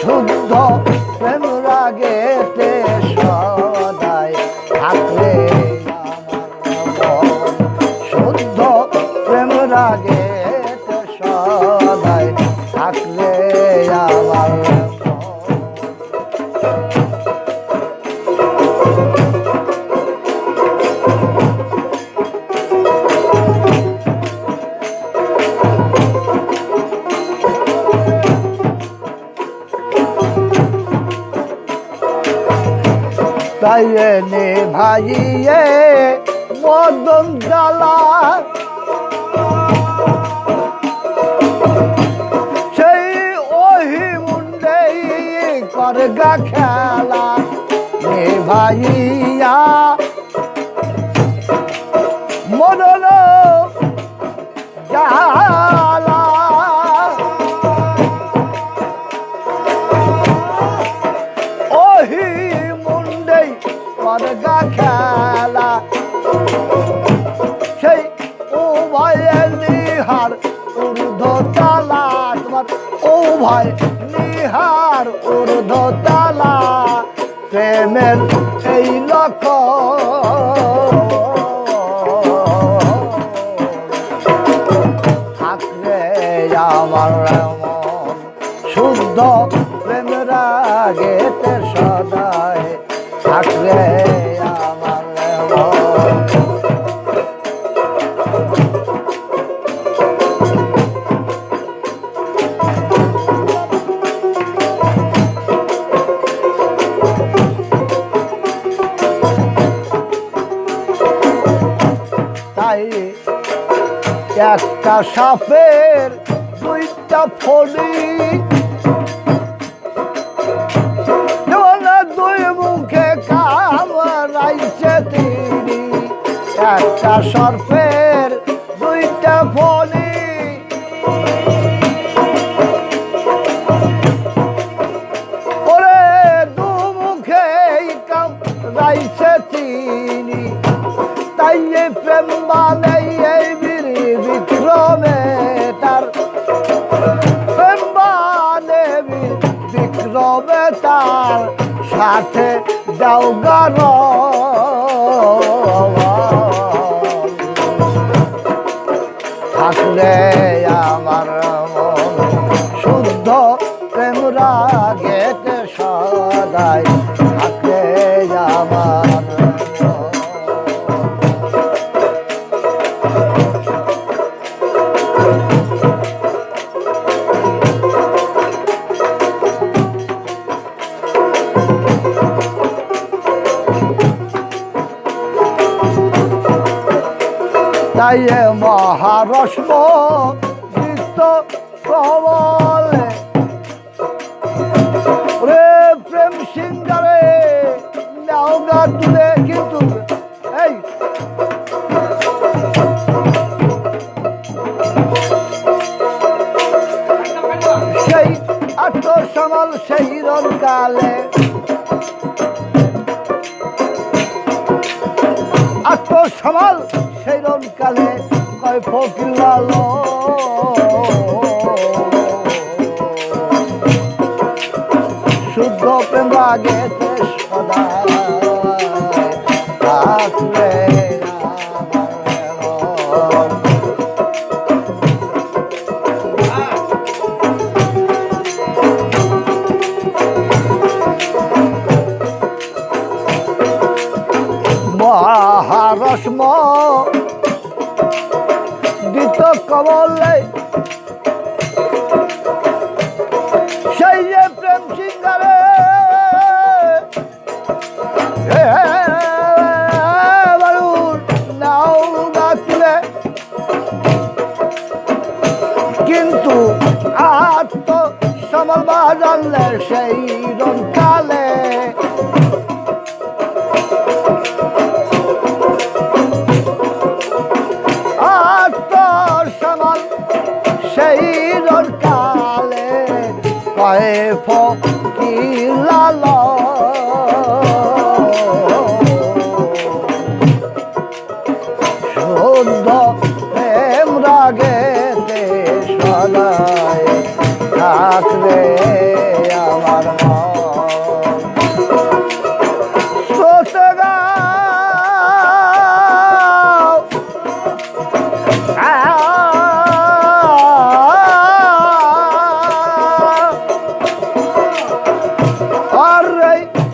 শুদ্ধ প্রেম রাগেতে সদাই থাকলে। শুদ্ধ প্রেম রাগেতে তাই নে ভাইয়ে মদন জ্বালা সেই ওহি মুন্ডে করগা খেলা নে ভাইয়া নিহার ঊর্ধ্ব তালা তোমার ও ভাই নিহার ঊর্ধ্ব তালা প্রেমের এই লক্ষ্য থাকলে আমার শুদ্ধ প্রেম রাগেতে সদায় থাকলে একটা সাপের দুইটা ফলি। দুই মুখে কামড়াইছে তিনি। একটা সর্পের দুইটা ফলি। ওরে দু তাই প্রেম মানে বিক্রমে তার সাথে যাও গান। থাকলে আমার শুদ্ধ প্রেম রাগেতে তাই এ মহারশ্ম গীত প্রবলে রে প্রেম সিঙ্গারে, নাও গা তুলে কিন্তু। এই। সেই আত্মসমাল, সেই রঙ্গালে আত্মসমাল সেই কালে কয় ফকির লালো শুদ্ধ প্রেম লাগেতে সদা মহারশ্ম। দিত কমলে। সেই যে প্রেম সিঙ্গারে। কিন্তু আত্ম সমল সেই রঙ্কালে আত্মসমাল সেই কালে পায়ে ফকির লাল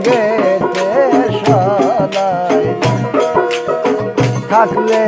রাগেতে সদায় থাকলে